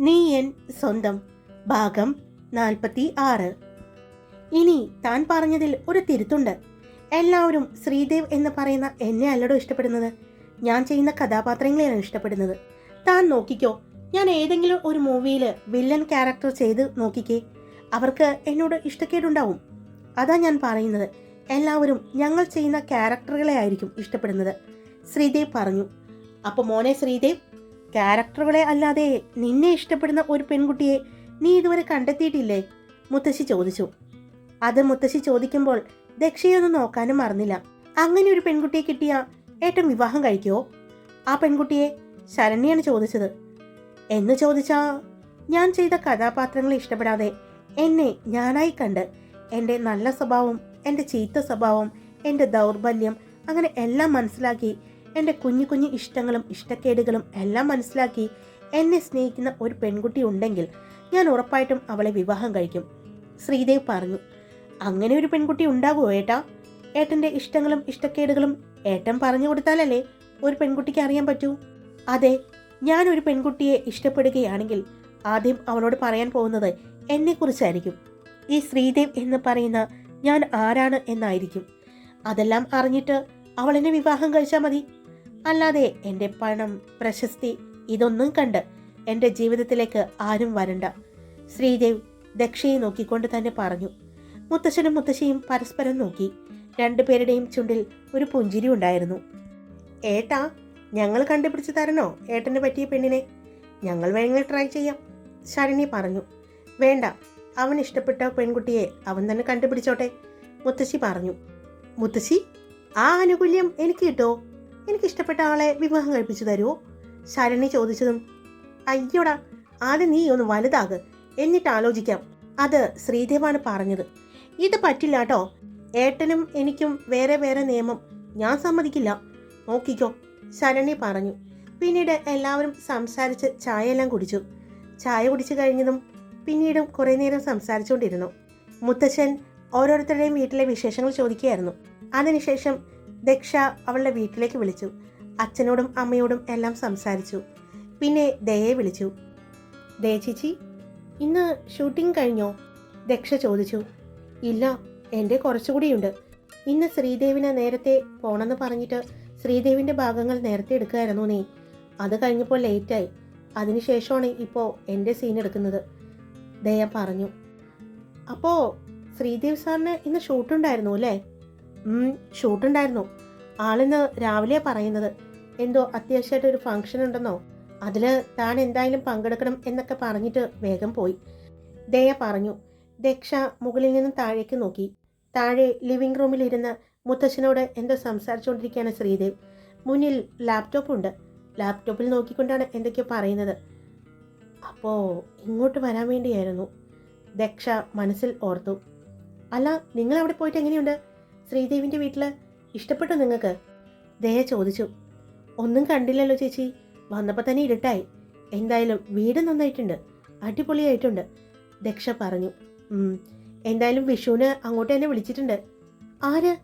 നീ എൻ സ്വന്തം ഭാഗം നാൽപ്പത്തി ആറ് ഇനി താൻ പറഞ്ഞതിൽ ഒരു തിരുത്തുണ്ട്. എല്ലാവരും ശ്രീദേവ് എന്ന് പറയുന്ന എന്നെ അല്ലടോ ഇഷ്ടപ്പെടുന്നത്. ഞാൻ ചെയ്യുന്ന കഥാപാത്രങ്ങളെയാണ് ഇഷ്ടപ്പെടുന്നത്. താൻ നോക്കിക്കോ ഞാൻ ഏതെങ്കിലും ഒരു മൂവിയിൽ വില്ലൻ ക്യാരക്ടർ ചെയ്ത് നോക്കിക്കേ. അവർക്ക് എന്നോട് ഇഷ്ടക്കേടുണ്ടാവും. അതാ ഞാൻ പറയുന്നത്. എല്ലാവരും ഞങ്ങൾ ചെയ്യുന്ന ക്യാരക്ടറുകളെ ആയിരിക്കും ഇഷ്ടപ്പെടുന്നത്. ശ്രീദേവ് പറഞ്ഞു. അപ്പോൾ മോനെ ശ്രീദേവ് ക്യാരക്ടറുകളെ അല്ലാതെ നിന്നെ ഇഷ്ടപ്പെടുന്ന ഒരു പെൺകുട്ടിയെ നീ ഇതുവരെ കണ്ടെത്തിയിട്ടില്ലേ? മുത്തശ്ശി ചോദിച്ചു. അത് മുത്തശ്ശി ചോദിക്കുമ്പോൾ ദക്ഷയൊന്നും നോക്കാനും മറന്നില്ല. അങ്ങനെ ഒരു പെൺകുട്ടിയെ കിട്ടിയ ഏട്ടൻ വിവാഹം കഴിക്കുമോ ആ പെൺകുട്ടിയെ ശരണ്യാണ് ചോദിച്ചത്. എന്ന് ചോദിച്ചാ ഞാൻ ചെയ്ത കഥാപാത്രങ്ങളെ ഇഷ്ടപ്പെടാതെ എന്നെ ഞാനായി കണ്ട് എന്റെ നല്ല സ്വഭാവം എന്റെ ചീത്ത സ്വഭാവം എന്റെ ദൗർബല്യം അങ്ങനെ എല്ലാം മനസ്സിലാക്കി എന്റെ കുഞ്ഞു കുഞ്ഞു ഇഷ്ടങ്ങളും ഇഷ്ടക്കേടുകളും എല്ലാം മനസ്സിലാക്കി എന്നെ സ്നേഹിക്കുന്ന ഒരു പെൺകുട്ടി ഉണ്ടെങ്കിൽ ഞാൻ ഉറപ്പായിട്ടും അവളെ വിവാഹം കഴിക്കും. ശ്രീദേവ് പറഞ്ഞു അങ്ങനെ ഒരു പെൺകുട്ടി ഉണ്ടാകുമോ ഏട്ടാ? ഏട്ടന്റെ ഇഷ്ടങ്ങളും ഇഷ്ടക്കേടുകളും ഏട്ടൻ പറഞ്ഞു കൊടുത്താലല്ലേ ഒരു പെൺകുട്ടിക്ക് അറിയാൻ പറ്റൂ? അതെ ഞാൻ ഒരു പെൺകുട്ടിയെ ഇഷ്ടപ്പെടുകയാണെങ്കിൽ ആദ്യം അവളോട് പറയാൻ പോകുന്നത് എന്നെക്കുറിച്ചായിരിക്കും. ഈ ശ്രീദേവ് എന്ന് പറയുന്ന ഞാൻ ആരാണ് എന്നായിരിക്കും. അതെല്ലാം അറിഞ്ഞിട്ട് അവൾ എന്നെ വിവാഹം കഴിച്ചാൽ മതി. അല്ലാതെ എന്റെ പണം പ്രശസ്തി ഇതൊന്നും കണ്ട് എന്റെ ജീവിതത്തിലേക്ക് ആരും വരണ്ട. ശ്രീദേവ് ദക്ഷയെ നോക്കിക്കൊണ്ട് തന്നെ പറഞ്ഞു. മുത്തശ്ശനും മുത്തശ്ശിയും പരസ്പരം നോക്കി. രണ്ടുപേരുടെയും ചുണ്ടിൽ ഒരു പുഞ്ചിരി ഉണ്ടായിരുന്നു. ഏട്ടാ ഞങ്ങൾ കണ്ടുപിടിച്ച് തരണോ? ഏട്ടന് പറ്റിയ പെണ്ണിനെ. ഞങ്ങൾ വേണമെങ്കിൽ ട്രൈ ചെയ്യാം ശരണി പറഞ്ഞു. വേണ്ട അവൻ ഇഷ്ടപ്പെട്ട പെൺകുട്ടിയെ അവൻ തന്നെ കണ്ടുപിടിച്ചോട്ടെ മുത്തശ്ശി പറഞ്ഞു. മുത്തശ്ശി ആ ആനുകൂല്യം എനിക്ക് കിട്ടോ? എനിക്ക് ഇഷ്ടപ്പെട്ട ആളെ വിവാഹം കഴിപ്പിച്ചു തരുമോ ശരണി ചോദിച്ചതും അയ്യോടാ ആദ്യം നീ ഒന്ന് വലുതാക് എന്നിട്ട് ആലോചിക്കാം. അത് ശ്രീദേവാണ് പറഞ്ഞത്. ഇത് പറ്റില്ല കേട്ടോ ഏട്ടനും എനിക്കും വേറെ വേറെ നിയമം. ഞാൻ സമ്മതിക്കില്ല. നോക്കിക്കോ ശരണി പറഞ്ഞു. പിന്നീട് എല്ലാവരും സംസാരിച്ച് ചായയെല്ലാം കുടിച്ചു. ചായ കുടിച്ചു കഴിഞ്ഞതും പിന്നീടും കുറേ നേരം സംസാരിച്ചുകൊണ്ടിരുന്നു. മുത്തച്ഛൻ ഓരോരുത്തരുടെയും വീട്ടിലെ വിശേഷങ്ങൾ ചോദിക്കുകയായിരുന്നു. അതിനുശേഷം ദക്ഷ അവളുടെ വീട്ടിലേക്ക് വിളിച്ചു. അച്ഛനോടും അമ്മയോടും എല്ലാം സംസാരിച്ചു. പിന്നെ ദയെ വിളിച്ചു. ദയ ചേച്ചി ഇന്ന് ഷൂട്ടിംഗ് കഴിഞ്ഞോ? ദക്ഷ ചോദിച്ചു. ഇല്ല എന്റെ കുറച്ചുകൂടിയുണ്ട്. ഇന്ന് ശ്രീദേവിനെ നേരത്തെ പോണെന്ന് പറഞ്ഞിട്ട് ശ്രീദേവിന്റെ ഭാഗങ്ങൾ നേരത്തെ എടുക്കുമായിരുന്നു നീ. അത് കഴിഞ്ഞപ്പോൾ ലേറ്റായി. അതിനുശേഷമാണ് ഇപ്പോൾ എന്റെ സീൻ എടുക്കുന്നത്. ദയ പറഞ്ഞു. അപ്പോൾ ശ്രീദേവ് സാറിന് ഇന്ന് ഷൂട്ടുണ്ടായിരുന്നു അല്ലേ? ഷൂട്ടുണ്ടായിരുന്നു ആളിന്ന് രാവിലെ പറയുന്നത്. എന്തോ അത്യാവശ്യമായിട്ട് ഒരു ഫംഗ്ഷൻ ഉണ്ടെന്നോ? അതിൽ താൻ എന്തായാലും പങ്കെടുക്കണം എന്നൊക്കെ പറഞ്ഞിട്ട് വേഗം പോയി. ദയ പറഞ്ഞു. ദക്ഷ മുകളിൽ നിന്നും താഴേക്ക് നോക്കി. താഴെ ലിവിംഗ് റൂമിൽ ഇരുന്ന് മുത്തച്ഛനോട് എന്തോ സംസാരിച്ചുകൊണ്ടിരിക്കുകയാണ് ശ്രീദേവ്. മുന്നിൽ ലാപ്ടോപ്പ് ഉണ്ട്. ലാപ്ടോപ്പിൽ നോക്കിക്കൊണ്ടാണ് എന്തൊക്കെയോ പറയുന്നത്. അപ്പോൾ ഇങ്ങോട്ട് വരാൻ വേണ്ടിയായിരുന്നു. ദക്ഷ മനസ്സിൽ ഓർത്തു. അല്ല നിങ്ങൾ അവിടെ പോയിട്ട് എങ്ങനെയുണ്ട്? ശ്രീദേവിന്റെ വീട്ടിൽ ഇഷ്ടപ്പെട്ടു നിങ്ങൾക്ക് ദയ ചോദിച്ചു. ഒന്നും കണ്ടില്ലല്ലോ ചേച്ചി. വന്നപ്പോൾ തന്നെ ഇരുട്ടായി. എന്തായാലും വീട് നന്നായിട്ടുണ്ട്. അടിപൊളിയായിട്ടുണ്ട്. ദക്ഷ പറഞ്ഞു. എന്തായാലും വിഷുവിന് അങ്ങോട്ട് തന്നെ വിളിച്ചിട്ടുണ്ട്. ആര്?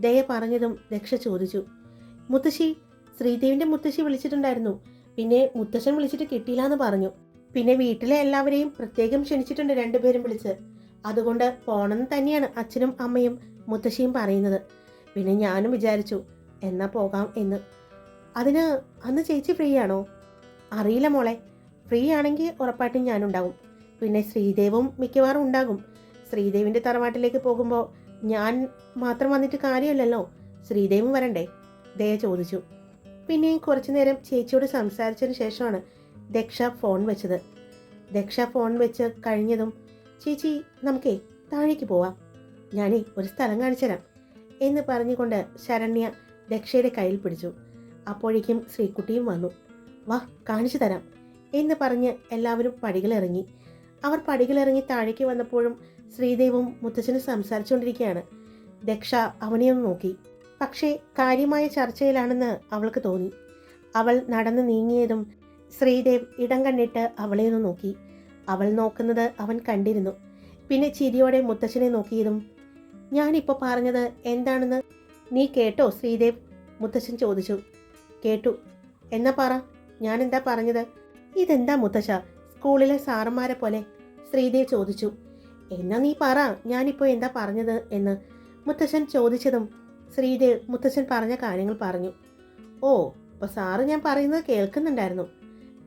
ദയ പറഞ്ഞതും ദക്ഷ ചോദിച്ചു. മുത്തശ്ശി ശ്രീദേവിന്റെ മുത്തശ്ശി വിളിച്ചിട്ടുണ്ടായിരുന്നു. പിന്നെ മുത്തശ്ശൻ വിളിച്ചിട്ട് കിട്ടിയില്ല എന്ന് പറഞ്ഞു. പിന്നെ വീട്ടിലെ എല്ലാവരെയും പ്രത്യേകം ക്ഷണിച്ചിട്ടുണ്ട് രണ്ടുപേരും വിളിച്ച്. അതുകൊണ്ട് പോണെന്ന് തന്നെയാണ് അച്ഛനും അമ്മയും മുത്തശ്ശിയും പറയുന്നത്. പിന്നെ ഞാനും വിചാരിച്ചു എന്നാ പോകാം എന്ന്. അതിന് അന്ന് ചേച്ചി ഫ്രീ ആണോ അറിയില്ല മോളെ. ഫ്രീ ആണെങ്കിൽ ഉറപ്പായിട്ടും ഞാനുണ്ടാകും. പിന്നെ ശ്രീദേവും മിക്കവാറും ഉണ്ടാകും. ശ്രീദേവിന്റെ തറവാട്ടിലേക്ക് പോകുമ്പോൾ ഞാൻ മാത്രം വന്നിട്ട് കാര്യമല്ലല്ലോ. ശ്രീദേവും വരണ്ടേ? ദയ ചോദിച്ചു. പിന്നെയും കുറച്ചു നേരം ചേച്ചിയോട് സംസാരിച്ചതിന് ശേഷമാണ് ദക്ഷ ഫോൺ വെച്ചത്. ദക്ഷ ഫോൺ വെച്ച് കഴിഞ്ഞതും ചേച്ചി നമുക്കേ താഴേക്ക് പോവാം. ഞാനേ ഒരു സ്ഥലം കാണിച്ചു തരാം എന്ന് പറഞ്ഞുകൊണ്ട് ശരണ്യ ദക്ഷയുടെ കയ്യിൽ പിടിച്ചു. അപ്പോഴേക്കും ശ്രീകുട്ടിയും വന്നു. വാ കാണിച്ചു തരാം എന്ന് പറഞ്ഞ് എല്ലാവരും പടികളിറങ്ങി. അവർ പടികളിറങ്ങി താഴേക്ക് വന്നപ്പോഴും ശ്രീദേവും മുത്തച്ഛനും സംസാരിച്ചുകൊണ്ടിരിക്കുകയാണ്. ദക്ഷ അവനെയൊന്ന് നോക്കി. പക്ഷേ കാര്യമായ ചർച്ചയിലാണെന്ന് അവൾക്ക് തോന്നി. അവൾ നടന്നു നീങ്ങിയതും ശ്രീദേവ് ഇടം കണ്ടിട്ട് അവളെ ഒന്ന് നോക്കി. അവൾ നോക്കുന്നത് അവൻ കണ്ടിരുന്നു. പിന്നെ ചിരിയോടെ മുത്തച്ഛനെ നോക്കിയതും ഞാനിപ്പോൾ പറഞ്ഞത് എന്താണെന്ന് നീ കേട്ടോ ശ്രീദേവ്? മുത്തശ്ശൻ ചോദിച്ചു. കേട്ടു. എന്നാ പറ ഞാനെന്താ പറഞ്ഞത്? ഇതെന്താ മുത്തശ്ശ? സ്കൂളിലെ സാറന്മാരെ പോലെ ശ്രീദേവ് ചോദിച്ചു. എന്നാ നീ പറ ഞാനിപ്പോൾ എന്താ പറഞ്ഞത് എന്ന് മുത്തശ്ശൻ ചോദിച്ചതും ശ്രീദേവ് മുത്തശ്ശൻ പറഞ്ഞ കാര്യങ്ങൾ പറഞ്ഞു. ഓ അപ്പോൾ സാറ് ഞാൻ പറയുന്നത് കേൾക്കുന്നുണ്ടായിരുന്നു.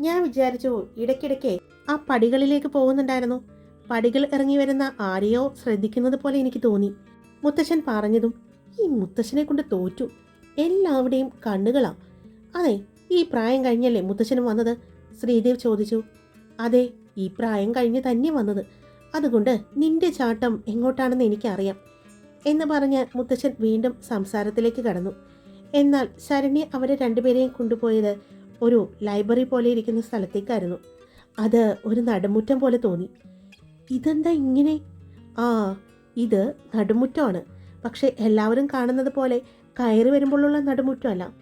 ഞാൻ വിചാരിച്ചു ഇടയ്ക്കിടയ്ക്ക് ആ പടികളിലേക്ക് പോകുന്നുണ്ടായിരുന്നു. പടികൾ ഇറങ്ങി വരുന്ന ആരെയോ ശ്രദ്ധിക്കുന്നത് പോലെ എനിക്ക് തോന്നി. മുത്തശ്ശൻ പറഞ്ഞതും ഈ മുത്തശ്ശനെ കൊണ്ട് തോറ്റു. എല്ലാവരുടെയും കണ്ണുകളാ. അതെ ഈ പ്രായം കഴിഞ്ഞല്ലേ മുത്തശ്ശനും വന്നത്? ശ്രീദേവ് ചോദിച്ചു. അതെ ഈ പ്രായം കഴിഞ്ഞ് തന്നെ വന്നത്. അതുകൊണ്ട് നിന്റെ ചാട്ടം എങ്ങോട്ടാണെന്ന് എനിക്കറിയാം എന്ന് പറഞ്ഞ് മുത്തശ്ശൻ വീണ്ടും സംസാരത്തിലേക്ക് കടന്നു. എന്നാൽ ശരണ്യ അവരെ രണ്ടുപേരെയും കൊണ്ടുപോയത് ഒരു ലൈബ്രറി പോലെ ഇരിക്കുന്ന സ്ഥലത്തേക്കായിരുന്നു. അത് ഒരു നടുമുറ്റം പോലെ തോന്നി. ഇതെന്താ ഇങ്ങനെ? ആ ഇത് നടുമുറ്റമാണ്. പക്ഷെ എല്ലാവരും കാണുന്നത് പോലെ കയറി വരുമ്പോഴുള്ള നടുമുറ്റമല്ല.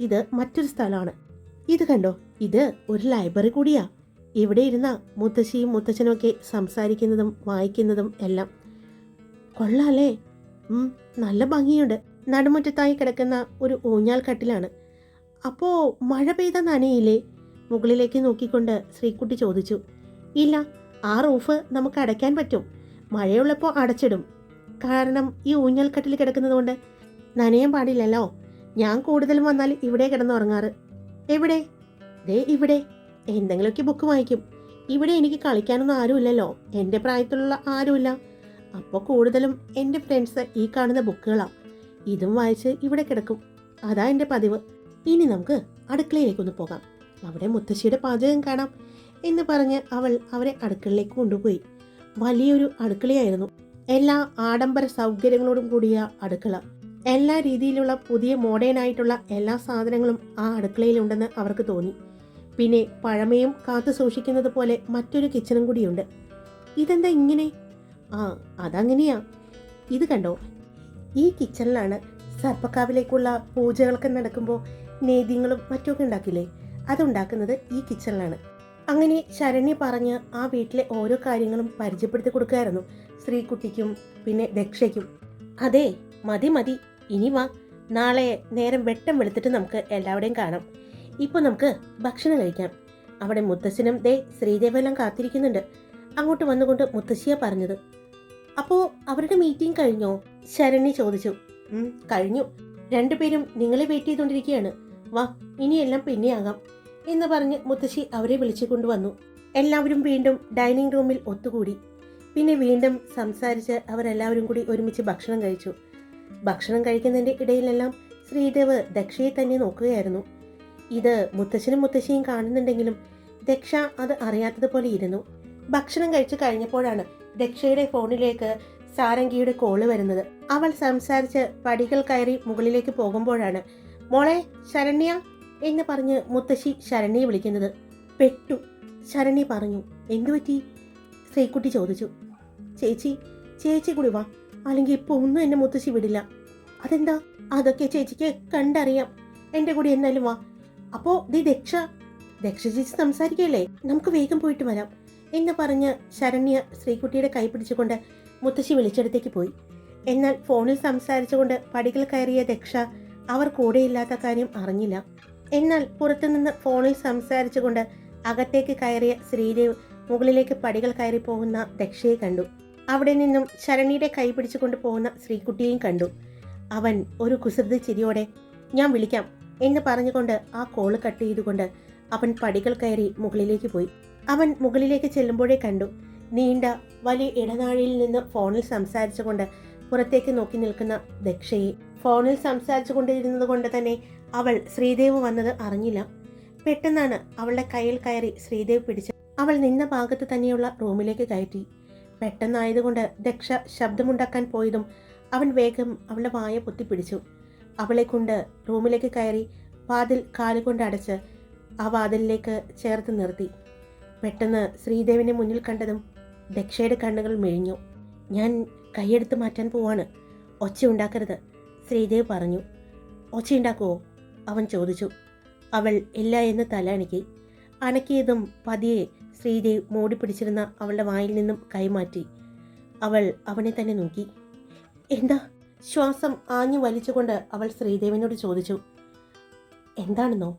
ഇത് മറ്റൊരു സ്ഥലമാണ്. ഇത് കണ്ടോ? ഇത് ഒരു ലൈബ്രറി കൂടിയാ. ഇവിടെ ഇരുന്ന മുത്തശ്ശിയും മുത്തച്ഛനും ഒക്കെ സംസാരിക്കുന്നതും വായിക്കുന്നതും എല്ലാം. കൊള്ളാലേ നല്ല ഭംഗിയുണ്ട്. നടുമുറ്റത്തായി കിടക്കുന്ന ഒരു ഊഞ്ഞാൽ കട്ടിലാണ്. അപ്പോ മഴ പെയ്ത നനയില്ലേ? മുകളിലേക്ക് നോക്കിക്കൊണ്ട് ശ്രീക്കുട്ടി ചോദിച്ചു. ഇല്ല ആ റൂഫ് നമുക്ക് അടയ്ക്കാൻ പറ്റും. മഴയുള്ളപ്പോൾ അടച്ചിടും. കാരണം ഈ ഊഞ്ഞൽക്കെട്ടിൽ കിടക്കുന്നതുകൊണ്ട് കിടക്കുന്നത് കൊണ്ട് നനയാൻ പാടില്ലല്ലോ. ഞാൻ കൂടുതലും വന്നാൽ ഇവിടെ കിടന്നുറങ്ങാറ്. എവിടെ? ദേ ഇവിടെ. എന്തെങ്കിലുമൊക്കെ ബുക്ക് വായിക്കും. ഇവിടെ എനിക്ക് കളിക്കാനൊന്നും ആരുമില്ലല്ലോ. എന്റെ പ്രായത്തിലുള്ള ആരുമില്ല. അപ്പോൾ കൂടുതലും എന്റെ ഫ്രണ്ട്സ് ഈ കാണുന്ന ബുക്കുകളാണ് ഇതും വായിച്ച് ഇവിടെ കിടക്കും. അതാ എന്റെ പതിവ്. ഇനി നമുക്ക് അടുക്കളയിലേക്കൊന്ന് പോകാം. അവിടെ മുത്തശ്ശിയുടെ പാചകം കാണാം എന്ന് പറഞ്ഞ് അവൾ അവരെ അടുക്കളയിലേക്ക് കൊണ്ടുപോയി. വലിയൊരു അടുക്കളയായിരുന്നു. എല്ലാ ആഡംബര സൗകര്യങ്ങളോടും കൂടിയ അടുക്കള. എല്ലാ രീതിയിലുള്ള പുതിയ മോഡേൺ ആയിട്ടുള്ള എല്ലാ സാധനങ്ങളും ആ അടുക്കളയിലുണ്ടെന്ന് അവർക്ക് തോന്നി. പിന്നെ പഴമയും കാത്തു സൂക്ഷിക്കുന്നത് പോലെ മറ്റൊരു കിച്ചണും കൂടിയുണ്ട്. ഇതെന്താ ഇങ്ങനെ? ആ അതങ്ങനെയാ. ഇത് കണ്ടോ? ഈ കിച്ചണിലാണ് സർപ്പക്കാവിലേക്കുള്ള പൂജകളൊക്കെ നടക്കുമ്പോൾ നേദ്യങ്ങളും മറ്റുമൊക്കെ ഉണ്ടാക്കില്ലേ? അതുണ്ടാക്കുന്നത് ഈ കിച്ചണിലാണ്. അങ്ങനെ ശരണ്യ പറഞ്ഞ് ആ വീട്ടിലെ ഓരോ കാര്യങ്ങളും പരിചയപ്പെടുത്തി കൊടുക്കുകയായിരുന്നു ശ്രീകുട്ടിക്കും പിന്നെ ദക്ഷയ്ക്കും അതെ മതി മതി. ഇനി വാ. നാളെ നേരം വെട്ടം വെളുത്തിട്ട് നമുക്ക് എല്ലാവരുടെയും കാണാം. ഇപ്പോൾ നമുക്ക് ഭക്ഷണം കഴിക്കാം. അവിടെ മുത്തശ്ശനും ദേ ശ്രീദേവെല്ലാം കാത്തിരിക്കുന്നുണ്ട്. അങ്ങോട്ട് വന്നുകൊണ്ട് മുത്തശ്ശിയാ പറഞ്ഞത്. അപ്പോൾ അവരുടെ മീറ്റിംഗ് കഴിഞ്ഞോ? ശരണ്യ ചോദിച്ചു. കഴിഞ്ഞു. രണ്ടുപേരും നിങ്ങളെ വെയിറ്റ് ചെയ്തുകൊണ്ടിരിക്കുകയാണ് വാ ഇനിയെല്ലാം പിന്നെയാകാം. എന്ന് പറഞ്ഞ് മുത്തശ്ശി അവരെ വിളിച്ചു കൊണ്ടുവന്നു എല്ലാവരും വീണ്ടും ഡൈനിങ് റൂമിൽ ഒത്തുകൂടി. പിന്നെ വീണ്ടും സംസാരിച്ച് അവരെല്ലാവരും കൂടി ഒരുമിച്ച് ഭക്ഷണം കഴിച്ചു. ഭക്ഷണം കഴിക്കുന്നതിന്റെ ഇടയിലെല്ലാം ശ്രീദേവ് ദക്ഷയെ തന്നെ നോക്കുകയായിരുന്നു. ഇത് മുത്തശ്ശനും മുത്തശ്ശിയും കാണുന്നുണ്ടെങ്കിലും ദക്ഷ അത് അറിയാത്തതുപോലെ ഇരുന്നു. ഭക്ഷണം കഴിച്ചു കഴിഞ്ഞപ്പോഴാണ് ദക്ഷയുടെ ഫോണിലേക്ക് സാരംഗിയുടെ കോൾ വരുന്നത്. അവൾ സംസാരിച്ച് പടികൾ കയറി മുകളിലേക്ക് പോകുമ്പോഴാണ് മോളെ ശരണ്യ എന്ന് പറഞ്ഞ് മുത്തശ്ശി ശരണ്യെ വിളിക്കുന്നത് പെട്ടു. ശരണ്യ പറഞ്ഞു എന്തുപറ്റി ശ്രീക്കുട്ടി ചോദിച്ചു. ചേച്ചി ചേച്ചി കൂടി വാ. അല്ലെങ്കിൽ ഇപ്പൊ ഒന്നും എന്നെ മുത്തശ്ശി വിടില്ല. അതെന്താ? അതൊക്കെ ചേച്ചിക്ക് കണ്ടറിയാം. എന്റെ കൂടി എന്നാലും വാ. അപ്പോ ദി ദക്ഷ. ദക്ഷ ചേച്ചി സംസാരിക്കല്ലേ നമുക്ക് വേഗം പോയിട്ട് വരാം. എന്ന് പറഞ്ഞ് ശരണ്യ ശ്രീകുട്ടിയുടെ കൈ പിടിച്ചുകൊണ്ട് മുത്തശ്ശി വിളിച്ചെടുത്തേക്ക് പോയി. എന്നാൽ ഫോണിൽ സംസാരിച്ചുകൊണ്ട് പടികൾ കയറിയ ദക്ഷ അവർ കൂടെയില്ലാത്ത കാര്യം അറിഞ്ഞില്ല. എന്നാൽ പുറത്തുനിന്ന് ഫോണിൽ സംസാരിച്ചുകൊണ്ട് അകത്തേക്ക് കയറിയ ശ്രീദേവ് മുകളിലേക്ക് പടികൾ കയറി പോകുന്ന ദക്ഷയെ കണ്ടു. അവിടെ നിന്നും ശരണിയുടെ കൈ പിടിച്ചുകൊണ്ട് പോകുന്ന ശ്രീകുട്ടിയെയും കണ്ടു. അവൻ ഒരു കുസൃതി ചിരിയോടെ ഞാൻ വിളിക്കാം എന്ന് പറഞ്ഞുകൊണ്ട് ആ കോൾ കട്ട് ചെയ്തുകൊണ്ട് അവൻ പടികൾ കയറി മുകളിലേക്ക് പോയി. അവൻ മുകളിലേക്ക് ചെല്ലുമ്പോഴേ കണ്ടു. നീണ്ട വലിയ ഇടനാഴിയിൽ നിന്ന് ഫോണിൽ സംസാരിച്ചുകൊണ്ട് പുറത്തേക്ക് നോക്കി നിൽക്കുന്ന ദക്ഷയെ. ഫോണിൽ സംസാരിച്ചു കൊണ്ടിരുന്നത് കൊണ്ട് തന്നെ അവൾ ശ്രീദേവ് വന്നത് അറിഞ്ഞില്ല. പെട്ടെന്നാണ് അവളുടെ കയ്യിൽ കയറി ശ്രീദേവ് പിടിച്ച് അവൾ നിന്ന ഭാഗത്ത് തന്നെയുള്ള റൂമിലേക്ക് കയറ്റി. പെട്ടെന്നായതുകൊണ്ട് ദക്ഷ ശബ്ദമുണ്ടാക്കാൻ പോയതും അവൻ വേഗം അവളുടെ വായ പൊത്തിപ്പിടിച്ചു അവളെ കൊണ്ട് റൂമിലേക്ക് കയറി വാതിൽ കാലുകൊണ്ട് അടച്ച് ആ വാതിലിലേക്ക് ചേർത്ത് നിർത്തി. പെട്ടെന്ന് ശ്രീദേവിനെ മുന്നിൽ കണ്ടതും ദക്ഷയുടെ കണ്ണുകൾ മെഴിഞ്ഞു. ഞാൻ കൈയെടുത്ത് മാറ്റാൻ പോവാണ്. ഒച്ച ഉണ്ടാക്കരുത് ശ്രീദേവ് പറഞ്ഞു. ഒച്ച ഉണ്ടാക്കുവോ അവൻ ചോദിച്ചു അവൾ ഇല്ല എന്ന് തലയണക്കി അണക്കിയതും പതിയെ ശ്രീദേവ് മോടി പിടിച്ചിരുന്ന അവളുടെ വായിൽ നിന്നും കൈമാറ്റി. അവൾ അവനെ തന്നെ നോക്കി. എന്താ? ശ്വാസം ആഞ്ഞു വലിച്ചുകൊണ്ട് അവൾ ശ്രീദേവിനോട് ചോദിച്ചു. എന്താണെന്നോ?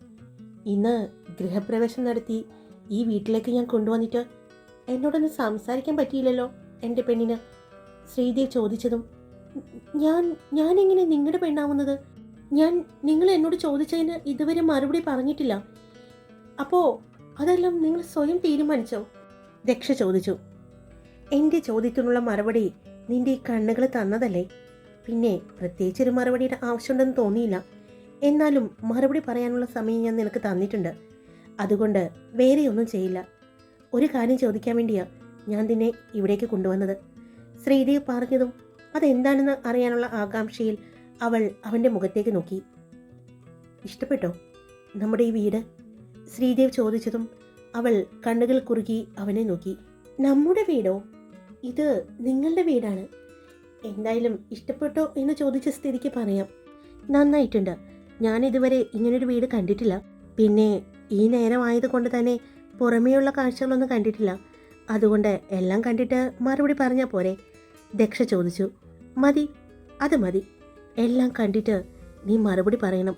ഇന്ന് ഗൃഹപ്രവേശം നടത്തി ഈ വീട്ടിലേക്ക് ഞാൻ കൊണ്ടുവന്നിട്ട് എന്നോടൊന്ന് സംസാരിക്കാൻ പറ്റിയില്ലല്ലോ എന്റെ പെണ്ണിന്? ശ്രീദേവ് ചോദിച്ചതും ഞാൻ ഞാൻ എങ്ങനെ നിങ്ങളുടെ പെണ്ണാവുന്നത്? ഞാൻ നിങ്ങൾ എന്നോട് ചോദിച്ചതിന് ഇതുവരെ മറുപടി പറഞ്ഞിട്ടില്ല. അപ്പോൾ അതെല്ലാം നിങ്ങൾ സ്വയം തീരുമാനിച്ചോ? ദക്ഷ ചോദിച്ചു. എന്റെ ചോദ്യത്തിനുള്ള മറുപടി നിന്റെ ഈ കണ്ണുകൾ തന്നതല്ലേ? പിന്നെ പ്രത്യേകിച്ചൊരു മറുപടിയുടെ ആവശ്യമുണ്ടെന്ന് തോന്നിയില്ല. എന്നാലും മറുപടി പറയാനുള്ള സമയം ഞാൻ നിനക്ക് തന്നിട്ടുണ്ട്. അതുകൊണ്ട് വേറെയൊന്നും ചെയ്യില്ല. ഒരു കാര്യം ചോദിക്കാൻ വേണ്ടിയാ ഞാൻ നിന്നെ ഇവിടേക്ക് കൊണ്ടുവന്നത്. ശ്രീദേവ് പറഞ്ഞതും അതെന്താണെന്ന് അറിയാനുള്ള ആകാംക്ഷയിൽ അവൾ അവന്റെ മുഖത്തേക്ക് നോക്കി. ഇഷ്ടപ്പെട്ടോ? നമ്മുടെ ഈ വീട്? ശ്രീദേവ് ചോദിച്ചതും അവൾ കണ്ണുകൾ കുറുകി അവനെ നോക്കി. നമ്മുടെ വീടോ? ഇത് നിങ്ങളുടെ വീടാണ്. എന്തായാലും ഇഷ്ടപ്പെട്ടോ എന്ന് ചോദിച്ച സ്ഥിതിക്ക് പറയാം. നന്നായിട്ടുണ്ട്. ഞാനിതുവരെ ഇങ്ങനൊരു വീട് കണ്ടിട്ടില്ല. പിന്നെ ഈ നേരമായത് കൊണ്ട് തന്നെ പുറമേയുള്ള കാഴ്ചകളൊന്നും കണ്ടിട്ടില്ല. അതുകൊണ്ട് എല്ലാം കണ്ടിട്ട് മറുപടി പറഞ്ഞാൽ പോരെ? ദക്ഷ ചോദിച്ചു. മതി. അത് മതി. എല്ലാം കണ്ടിട്ട് നീ മറുപടി പറയണം.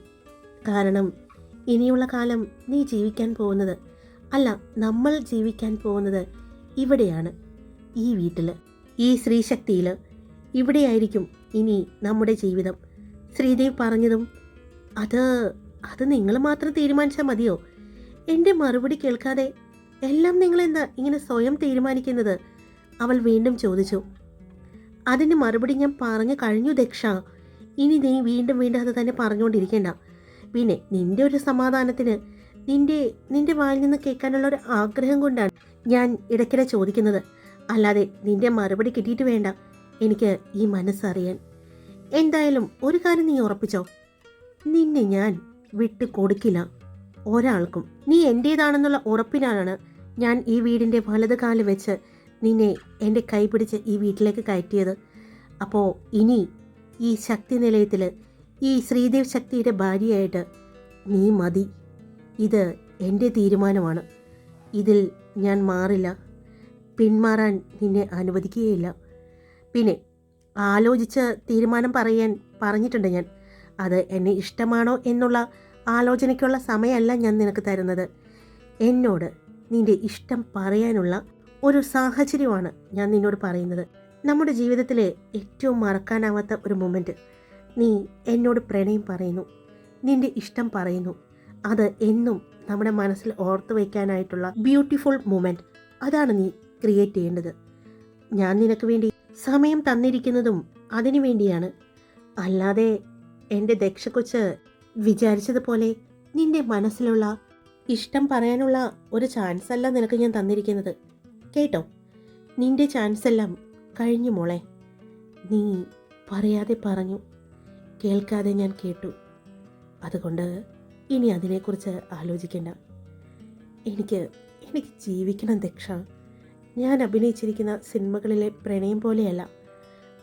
കാരണം ഇനിയുള്ള കാലം നീ ജീവിക്കാൻ പോകുന്നത് അല്ല നമ്മൾ ജീവിക്കാൻ പോകുന്നത് ഇവിടെയാണ് ഈ വീട്ടിൽ ഈ സ്ത്രീശക്തിയിൽ ഇവിടെയായിരിക്കും ഇനി നമ്മുടെ ജീവിതം. ശ്രീദേവ് പറഞ്ഞതും അത് അത് നിങ്ങൾ മാത്രം തീരുമാനിച്ചാൽ മതിയോ? എന്റെ മറുപടി കേൾക്കാതെ എല്ലാം നിങ്ങളെന്താ ഇങ്ങനെ സ്വയം തീരുമാനിക്കുന്നത്? അവൾ വീണ്ടും ചോദിച്ചു. അതിന് മറുപടി ഞാൻ പറഞ്ഞു കഴിഞ്ഞു ദക്ഷ. ഇനി നീ വീണ്ടും വീണ്ടും അത് തന്നെ പറഞ്ഞുകൊണ്ടിരിക്കേണ്ട. പിന്നെ നിന്റെ ഒരു സമാധാനത്തിന് നിന്റെ നിന്റെ വായിൽ നിന്ന് കേൾക്കാനുള്ള ഒരു ആഗ്രഹം കൊണ്ടാണ് ഞാൻ ഇടയ്ക്കിടെ ചോദിക്കുന്നത്. അല്ലാതെ നിന്റെ മറുപടി കിട്ടിയിട്ട് വേണ്ട. എനിക്ക് ഈ മനസ്സറിയാൻ. എന്തായാലും ഒരു കാര്യം നീ ഉറപ്പിച്ചോ? നിന്നെ ഞാൻ വിട്ടു കൊടുക്കില്ല ഒരാൾക്കും. നീ എന്റേതാണെന്നുള്ള ഉറപ്പിനാണ് ഞാൻ ഈ വീടിന്റെ വലത് കാൽ വെച്ച് നിന്നെ എന്റെ കൈ പിടിച്ച് ഈ വീട്ടിലേക്ക് കയറ്റിയത്. അപ്പോൾ ഇനി ഈ ശക്തി നിലയത്തിൽ ഈ ശ്രീദേവ് ശക്തിയുടെ ഭാര്യയായിട്ട് നീ മതി. ഇത് എന്റെ തീരുമാനമാണ്. ഇതിൽ ഞാൻ മാറില്ല. പിന്മാറാൻ നിന്നെ അനുവദിക്കുകയില്ല. പിന്നെ ആലോചിച്ച് തീരുമാനം പറയാൻ പറഞ്ഞിട്ടുണ്ട് ഞാൻ. അത് എന്നെ ഇഷ്ടമാണോ എന്നുള്ള ആലോചനയ്ക്കുള്ള സമയമല്ല ഞാൻ നിനക്ക് തരുന്നത്. എന്നോട് നിന്റെ ഇഷ്ടം പറയാനുള്ള ഒരു സാഹചര്യമാണ് ഞാൻ നിന്നോട് പറയുന്നത്. നമ്മുടെ ജീവിതത്തിലെ ഏറ്റവും മറക്കാനാവാത്ത ഒരു മൊമെന്റ് നീ എന്നോട് പ്രണയം പറയുന്നു. നിന്റെ ഇഷ്ടം പറയുന്നു. അത് എന്നും നമ്മുടെ മനസ്സിൽ ഓർത്തു വയ്ക്കാനായിട്ടുള്ള ബ്യൂട്ടിഫുൾ മൊമെന്റ് അതാണ് നീ ക്രിയേറ്റ് ചെയ്യേണ്ടത്. ഞാൻ നിനക്ക് വേണ്ടി സമയം തന്നിരിക്കുന്നതും അതിനു വേണ്ടിയാണ്. അല്ലാതെ എന്റെ ദക്ഷക്കൊച്ച് വിചാരിച്ചതുപോലെ നിന്റെ മനസ്സിലുള്ള ഇഷ്ടം പറയാനുള്ള ഒരു ചാൻസ് അല്ല നിനക്ക് ഞാൻ തന്നിരിക്കുന്നത്. കേട്ടോ? നിന്റെ ചാൻസ് എല്ലാം കഴിഞ്ഞു മോളെ. നീ പറയാതെ പറഞ്ഞു. കേൾക്കാതെ ഞാൻ കേട്ടു. അതുകൊണ്ട് ഇനി അതിനെക്കുറിച്ച് ആലോചിക്കേണ്ട. എനിക്ക് എനിക്ക് ജീവിക്കണം ദക്ഷ. ഞാൻ അഭിനയിച്ചിരിക്കുന്ന സിനിമകളിലെ പ്രണയം പോലെയല്ല.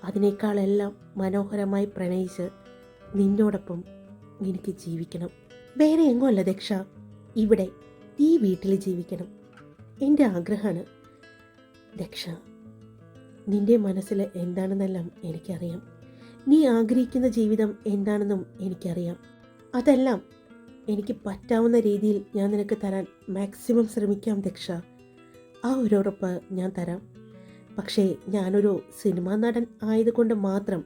അതിനേക്കാളെല്ലാം മനോഹരമായി പ്രണയിച്ച് നിന്നോടൊപ്പം എനിക്ക് ജീവിക്കണം. വേറെ എങ്ങോ അല്ല ദക്ഷ. ഇവിടെ ഈ വീട്ടിൽ ജീവിക്കണം. എന്റെ ആഗ്രഹമാണ് ദക്ഷ നിന്റെ മനസ്സിൽ എന്താണെന്നെല്ലാം എനിക്കറിയാം. നീ ആഗ്രഹിക്കുന്ന ജീവിതം എന്താണെന്നും എനിക്കറിയാം. അതെല്ലാം എനിക്ക് പറ്റാവുന്ന രീതിയിൽ ഞാൻ നിനക്ക് തരാൻ മാക്സിമം ശ്രമിക്കാം ദക്ഷ. ആ ഒരു ഉറപ്പ് ഞാൻ തരാം. പക്ഷേ ഞാനൊരു സിനിമാ നടൻ ആയതുകൊണ്ട് മാത്രം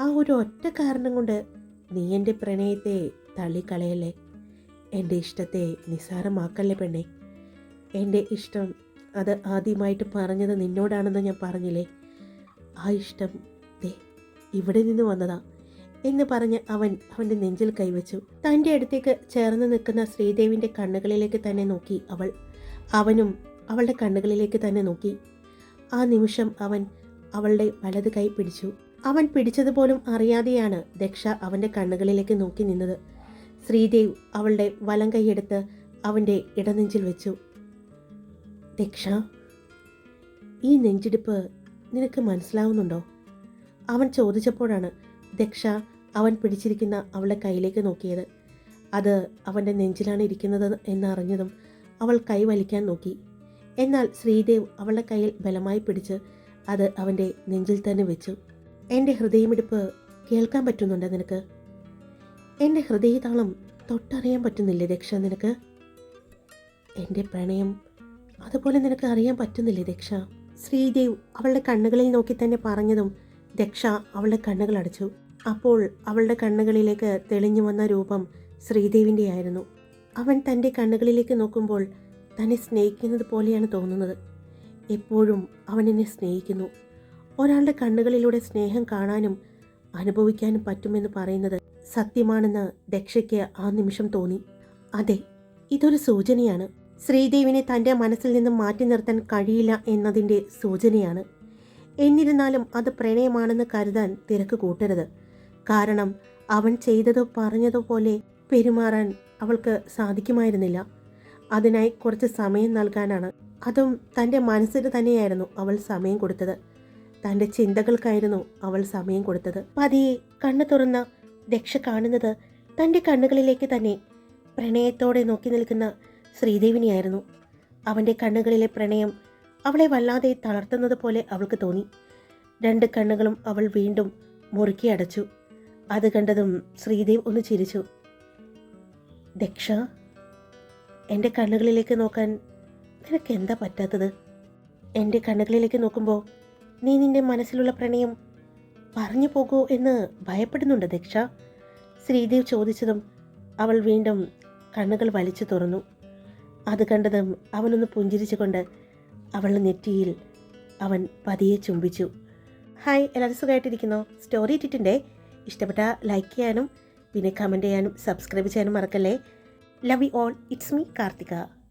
ആ ഒരു ഒറ്റ കാരണം കൊണ്ട് നീ എന്റെ പ്രണയത്തെ തള്ളിക്കളയല്ലേ? എന്റെ ഇഷ്ടത്തെ നിസ്സാരമാക്കല്ലേ പെണ്ണെ? എന്റെ ഇഷ്ടം അത് ആദ്യമായിട്ട് പറഞ്ഞത് നിന്നോടാണെന്ന് ഞാൻ പറഞ്ഞില്ലേ? ആ ഇഷ്ടം ദേ ഇവിടെ നിന്ന് വന്നതാ എന്ന് പറഞ്ഞ് അവൻ അവന്റെ നെഞ്ചിൽ കൈവച്ചു. തന്റെ അടുത്തേക്ക് ചേർന്ന് നിൽക്കുന്ന ശ്രീദേവിന്റെ കണ്ണുകളിലേക്ക് തന്നെ നോക്കി അവൾ. അവനും അവളുടെ കണ്ണുകളിലേക്ക് തന്നെ നോക്കി. ആ നിമിഷം അവൻ അവളുടെ വലത് കൈ പിടിച്ചു. അവൻ പിടിച്ചതുപോലും അറിയാതെയാണ് ദക്ഷ അവന്റെ കണ്ണുകളിലേക്ക് നോക്കി നിന്നത്. ശ്രീദേവ് അവളുടെ വലം കൈയെടുത്ത് അവന്റെ ഇടനെഞ്ചിൽ വെച്ചു. ദക്ഷ ഈ നെഞ്ചിടിപ്പ് നിനക്ക് മനസ്സിലാവുന്നുണ്ടോ? അവൻ ചോദിച്ചപ്പോഴാണ് ദക്ഷ അവൻ പിടിച്ചിരിക്കുന്ന അവളുടെ കയ്യിലേക്ക് നോക്കിയത്. അത് അവന്റെ നെഞ്ചിലാണ് ഇരിക്കുന്നത് എന്നറിഞ്ഞതും അവൾ കൈ വലിക്കാൻ നോക്കി. എന്നാൽ ശ്രീദേവ് അവളുടെ കയ്യിൽ ബലമായി പിടിച്ച് അത് അവന്റെ നെഞ്ചിൽ തന്നെ വെച്ചു. എന്റെ ഹൃദയമിടിപ്പ് കേൾക്കാൻ പറ്റുന്നുണ്ടോ നിനക്ക്? എന്റെ ഹൃദയതാളം തൊട്ടറിയാൻ പറ്റുന്നില്ലേ ദക്ഷ നിനക്ക്? എന്റെ പ്രണയം അതുപോലെ നിനക്ക് അറിയാൻ പറ്റുന്നില്ലേ ദക്ഷ? ശ്രീദേവ് അവളുടെ കണ്ണുകളിൽ നോക്കി തന്നെ പറഞ്ഞതും ദക്ഷ അവളുടെ കണ്ണുകൾ അടച്ചു. അപ്പോൾ അവളുടെ കണ്ണുകളിലേക്ക് തെളിഞ്ഞു വന്ന രൂപം ശ്രീദേവിന്റെ ആയിരുന്നു. അവൻ തന്റെ കണ്ണുകളിലേക്ക് നോക്കുമ്പോൾ തന്നെ സ്നേഹിക്കുന്നത് പോലെയാണ് തോന്നുന്നത്. എപ്പോഴും അവൻ എന്നെ സ്നേഹിക്കുന്നു. ഒരാളുടെ കണ്ണുകളിലൂടെ സ്നേഹം കാണാനും അനുഭവിക്കാനും പറ്റുമെന്ന് പറയുന്നത് സത്യമാണെന്ന് ദക്ഷയ്ക്ക് ആ നിമിഷം തോന്നി. അതെ ഇതൊരു സൂചനയാണ്. ശ്രീദേവിനെ തന്റെ മനസ്സിൽ നിന്നും മാറ്റി നിർത്താൻ കഴിയില്ല എന്നതിന്റെ സൂചനയാണ്. എന്നിരുന്നാലും അത് പ്രണയമാണെന്ന് കരുതാൻ തിരക്ക് കൂട്ടരുത്. കാരണം അവൻ ചെയ്തതോ പറഞ്ഞതോ പോലെ പെരുമാറാൻ അവൾക്ക് സാധിക്കുമായിരുന്നില്ല. അതിനായി കുറച്ച് സമയം നൽകാനാണ്. അതും തന്റെ മനസ്സിന് തന്നെയായിരുന്നു അവൾ സമയം കൊടുത്തത്. തന്റെ ചിന്തകൾക്കായിരുന്നു അവൾ സമയം കൊടുത്തത്. പതിയെ കണ്ണു തുറന്ന ദക്ഷ കാണുന്നത് തന്റെ കണ്ണുകളിലേക്ക് തന്നെ പ്രണയത്തോടെ നോക്കി നിൽക്കുന്ന ശ്രീദേവിനെയായിരുന്നു. അവന്റെ കണ്ണുകളിലെ പ്രണയം അവളെ വല്ലാതെ തളർത്തുന്നത് പോലെ അവൾക്ക് തോന്നി. രണ്ട് കണ്ണുകളും അവൾ വീണ്ടും മുറുക്കി അടച്ചു. അത് കണ്ടതും ശ്രീദേവ് ഒന്ന് ചിരിച്ചു. ദക്ഷ എന്റെ കണ്ണുകളിലേക്ക് നോക്കാൻ നിനക്ക് എന്താ പറ്റാത്തത്? എന്റെ കണ്ണുകളിലേക്ക് നോക്കുമ്പോൾ നീ നിന്റെ മനസ്സിലുള്ള പ്രണയം പറഞ്ഞു പോകൂ എന്ന് ഭയപ്പെടുന്നുണ്ട് ദക്ഷ. ശ്രീദേവ് ചോദിച്ചതും അവൾ വീണ്ടും കണ്ണുകൾ വലിച്ചു തുറന്നു. അത് കണ്ടതും അവനൊന്ന് പുഞ്ചിരിച്ചുകൊണ്ട് അവളുടെ നെറ്റിയിൽ അവൻ പതിയെ ചുംബിച്ചു. ഹായ് എല്ലാവരും സുഖമായിട്ടിരിക്കുന്നു? സ്റ്റോറി ഇട്ടിട്ടുണ്ടേ? ഇഷ്ടപ്പെട്ട ലൈക്ക് ചെയ്യാനും പിന്നെ കമന്റ് ചെയ്യാനും സബ്സ്ക്രൈബ് ചെയ്യാനും മറക്കല്ലേ? Love you all it's me Karthika.